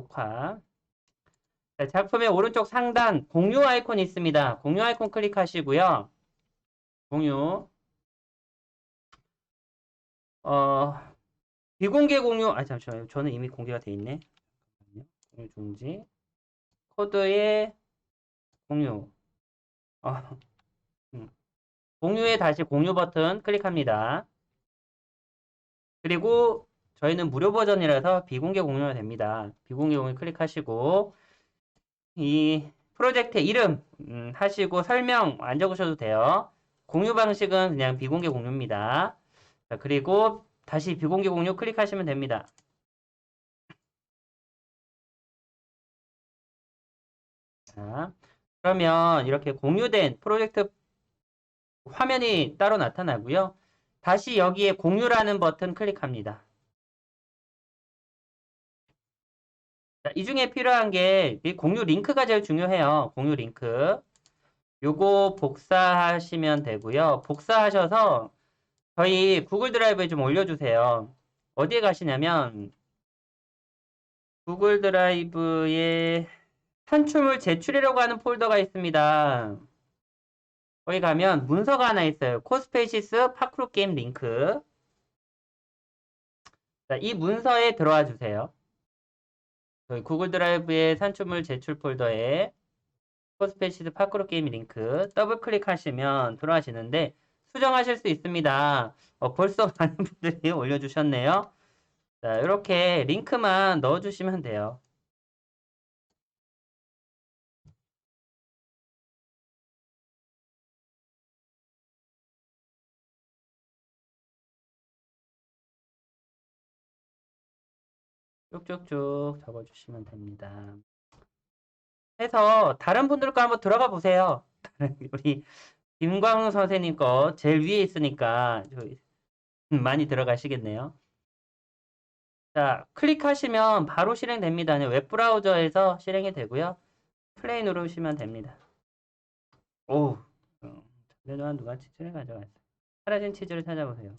녹화. 자, 작품의 오른쪽 상단 공유 아이콘이 있습니다. 공유 아이콘 클릭하시고요. 공유. 어, 비공개 공유, 아, 잠시만요. 저는 이미 공개가 돼 있네. 공유 중지. 코드의 공유. 어, 음. 공유에 다시 공유 버튼 클릭합니다. 그리고 저희는 무료 버전이라서 비공개 공유가 됩니다. 비공개 공유 클릭하시고 이 프로젝트 이름 음, 하시고 설명 안 적으셔도 돼요. 공유 방식은 그냥 비공개 공유입니다. 자, 그리고 다시 비공개 공유 클릭하시면 됩니다. 자, 그러면 이렇게 공유된 프로젝트 화면이 따로 나타나고요. 다시 여기에 공유라는 버튼 클릭합니다. 자, 이 중에 필요한 게이 공유 링크가 제일 중요해요. 공유 링크. 요거 복사하시면 되고요. 복사하셔서 저희 구글 드라이브에 좀 올려주세요. 어디에 가시냐면 구글 드라이브에 산출물 제출이라고 하는 폴더가 있습니다. 거기 가면 문서가 하나 있어요. 코스페이시스 파크로 게임 링크. 자, 이 문서에 들어와 주세요. 저희 구글 드라이브의 산출물 제출 폴더에 코스페이시스 파크로 게임 링크 더블 클릭하시면 들어가시는데 수정하실 수 있습니다. 어, 벌써 많은 분들이 올려주셨네요. 자, 이렇게 링크만 넣어주시면 돼요. 쭉쭉쭉 적어주시면 됩니다. 해서 다른 분들 거 한번 들어가 보세요. 우리 김광우 선생님 거 제일 위에 있으니까 저기 많이 들어가시겠네요. 자, 클릭하시면 바로 실행됩니다. 웹브라우저에서 실행이 되고요. 플레이 누르시면 됩니다. 오, 어, 전에는 누가 치즈를 가져갔어요. 사라진 치즈를 찾아보세요.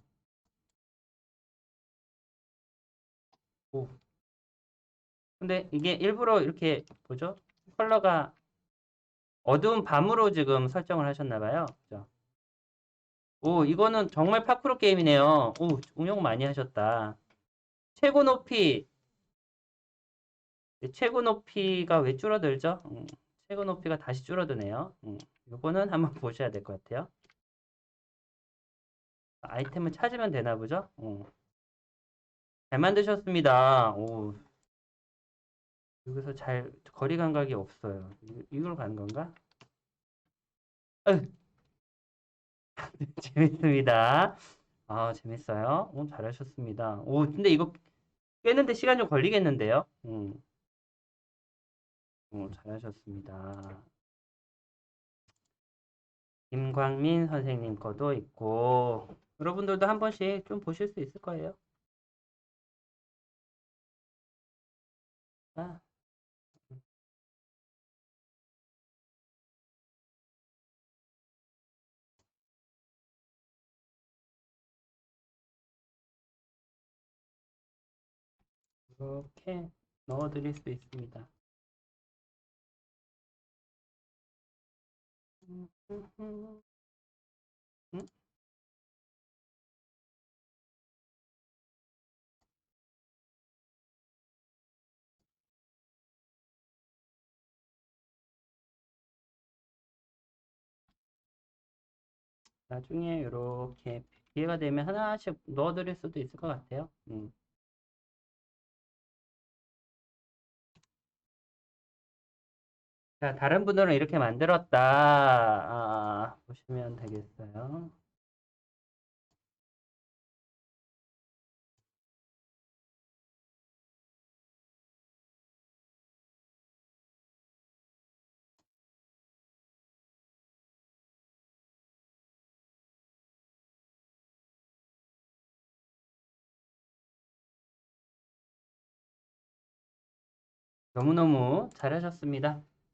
오. 근데 이게 일부러 이렇게 뭐죠? 컬러가 어두운 밤으로 지금 설정을 하셨나 봐요. 그죠? 오, 이거는 정말 파크로 게임이네요. 오, 응용 많이 하셨다. 최고 높이 최고 높이가 왜 줄어들죠? 음, 최고 높이가 다시 줄어드네요. 음, 이거는 한번 보셔야 될 것 같아요. 아이템을 찾으면 되나 보죠? 어. 잘 만드셨습니다. 오, 여기서 잘 거리 감각이 없어요. 이- 이걸 가는 건가? 으. 재밌습니다. 아, 재밌어요. 오, 잘하셨습니다. 오, 근데 이거 깨는데 시간 좀 걸리겠는데요? 음. 오, 잘하셨습니다. 김광민 선생님 거도 있고, 여러분들도 한 번씩 좀 보실 수 있을 거예요. 아. 이렇게 넣어 드릴 수 있습니다. 나중에 이렇게 기회가 되면 하나씩 넣어드릴 수도 있을 것 같아요. 음. 자, 다른 분들은 이렇게 만들었다. 아, 보시면 되겠어요. 너무너무 잘하셨습니다.